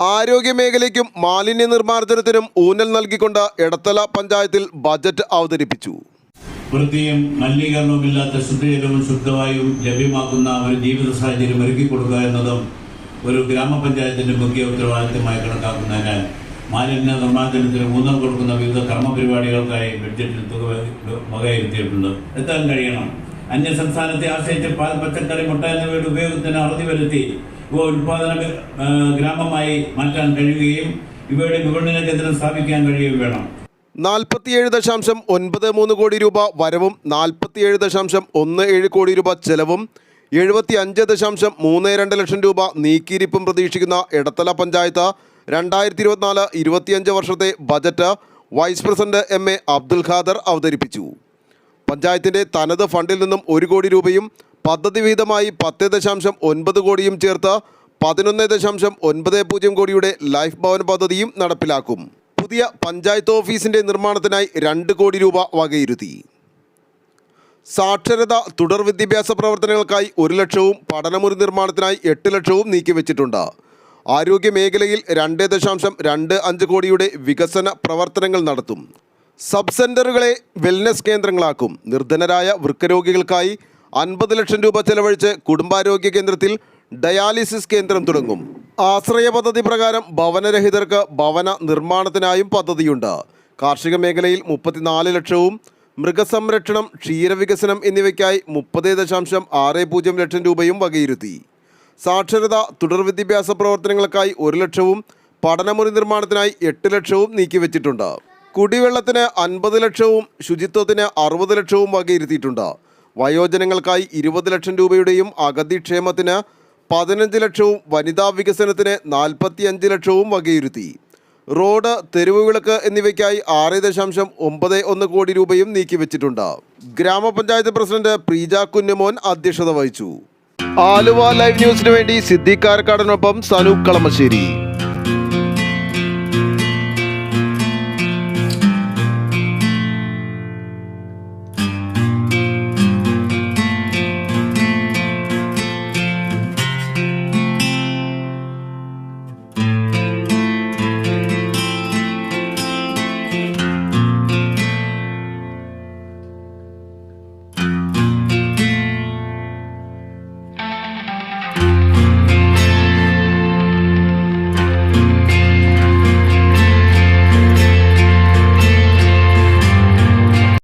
ആരോഗ്യ മേഖലയ്ക്കും മാലിന്യ നിർമ്മാർജനത്തിനും ഊന്നൽ നൽകിക്കൊണ്ട് എടത്തല പഞ്ചായത്തിൽ ബജറ്റ് അവതരിപ്പിച്ചു. വൃത്തിയും മലിനീകരണവുമില്ലാത്ത ശുദ്ധജലവും ശുദ്ധവായും ലഭ്യമാക്കുന്ന ഒരു ജീവിത സാഹചര്യം ഒരുക്കി കൊടുക്കുക എന്നതും ഒരു ഗ്രാമപഞ്ചായത്തിന്റെ മുഖ്യ ഉത്തരവാദിത്തമായി കണക്കാക്കുന്നതിനാൽ മാലിന്യ നിർമ്മാർജനത്തിന് ഊന്നൽ കൊടുക്കുന്ന വിവിധ കർമ്മപരിപാടികൾക്കായി ബഡ്ജറ്റിൽ തുക വക- വകയിരുത്തിയിട്ടുണ്ട്. എത്താൻ കഴിയണം. അന്യ സംസ്ഥാനത്തെ ആശ്രയിച്ച് പാൽ പച്ചക്കറി മുട്ട എന്നിവയുടെ ഉപയോഗത്തിന് അറുതി വരുത്തി ഉൽപാദന ഗ്രാമമായി മാറ്റാൻ കഴിയുകയും ഇവയുടെ വിപണന കേന്ദ്രം സ്ഥാപിക്കാൻ കഴിയുകയും വേണം. നാൽപ്പത്തിയേഴ് ദശാംശം ഒൻപത് മൂന്ന് കോടി രൂപ വരവും നാൽപ്പത്തിയേഴ് ദശാംശം ഒന്ന് ഏഴ് കോടി രൂപ ചെലവും എഴുപത്തി അഞ്ച് ദശാംശം മൂന്ന് രണ്ട് ലക്ഷം രൂപ നീക്കിയിരിപ്പും പ്രതീക്ഷിക്കുന്ന ഇടത്തല പഞ്ചായത്ത് രണ്ടായിരത്തി ഇരുപത്തിനാല് ഇരുപത്തിയഞ്ച് വർഷത്തെ budget vice president M A Abdul Khader അവതരിപ്പിച്ചു. പഞ്ചായത്തിന്റെ തനത് ഫണ്ടിൽ നിന്നും ഒരു കോടി രൂപയും പദ്ധതി വിഹിതമായി പത്ത് ദശാംശം ഒൻപത് കോടിയും ചേർത്ത് പതിനൊന്ന് ദശാംശം ഒൻപത് പൂജ്യം കോടിയുടെ ലൈഫ് ഭവൻ പദ്ധതിയും നടപ്പിലാക്കും. പുതിയ പഞ്ചായത്ത് ഓഫീസിന്റെ നിർമ്മാണത്തിനായി രണ്ട് കോടി രൂപ വകയിരുത്തി. സാക്ഷരത തുടർ വിദ്യാഭ്യാസ പ്രവർത്തനങ്ങൾക്കായി ഒരു ലക്ഷവും പഠനമുറി നിർമ്മാണത്തിനായി എട്ട് ലക്ഷവും നീക്കിവെച്ചിട്ടുണ്ട്. ആരോഗ്യ മേഖലയിൽ രണ്ട് ദശാംശം രണ്ട് അഞ്ച് കോടിയുടെ വികസന പ്രവർത്തനങ്ങൾ നടത്തും. സബ് സെന്ററുകളെ വെൽനസ് കേന്ദ്രങ്ങളാക്കും. നിർധനരായ വൃക്കരോഗികൾക്കായി അൻപത് ലക്ഷം രൂപ ചെലവഴിച്ച് കുടുംബാരോഗ്യ കേന്ദ്രത്തിൽ ഡയാലിസിസ് കേന്ദ്രം തുടങ്ങും. ആശ്രയ പദ്ധതി പ്രകാരം ഭവനരഹിതർക്ക് ഭവന നിർമ്മാണത്തിനായും പദ്ധതിയുണ്ട്. കാർഷിക മേഖലയിൽ മുപ്പത്തിനാല് ലക്ഷവും മൃഗസംരക്ഷണം ക്ഷീരവികസനം എന്നിവയ്ക്കായി മുപ്പത് ദശാംശം ആറ് പൂജ്യം ലക്ഷം രൂപയും വകയിരുത്തി. സാക്ഷരത തുടർ വിദ്യാഭ്യാസ പ്രവർത്തനങ്ങൾക്കായി ഒരു ലക്ഷവും പഠനമുറി നിർമ്മാണത്തിനായി എട്ട് ലക്ഷവും നീക്കിവെച്ചിട്ടുണ്ട്. കുടിവെള്ളത്തിന് അൻപത് ലക്ഷവും ശുചിത്വത്തിന് അറുപത് ലക്ഷവും വകയിരുത്തിയിട്ടുണ്ട്. വയോജനങ്ങൾക്കായി ഇരുപത് ലക്ഷം രൂപയുടെയും അഗതിക്ഷേമത്തിന് പതിനഞ്ച് ലക്ഷവും വനിതാ വികസനത്തിന് നാൽപ്പത്തിയഞ്ച് ലക്ഷവും വകയിരുത്തി. റോഡ് തെരുവ് വിളക്ക് എന്നിവയ്ക്കായി ആറ് ദശാംശം ഒമ്പത് ഒന്ന് കോടി രൂപയും നീക്കിവെച്ചിട്ടുണ്ട്. ഗ്രാമപഞ്ചായത്ത് പ്രസിഡന്റ് പ്രീജ കുഞ്ഞമോൻ അധ്യക്ഷത വഹിച്ചു. ആലുവ ലൈവ് ന്യൂസിനു വേണ്ടി സിദ്ദീഖ് കാരക്കാടനൊപ്പം സനൂപ് കളമശ്ശേരി.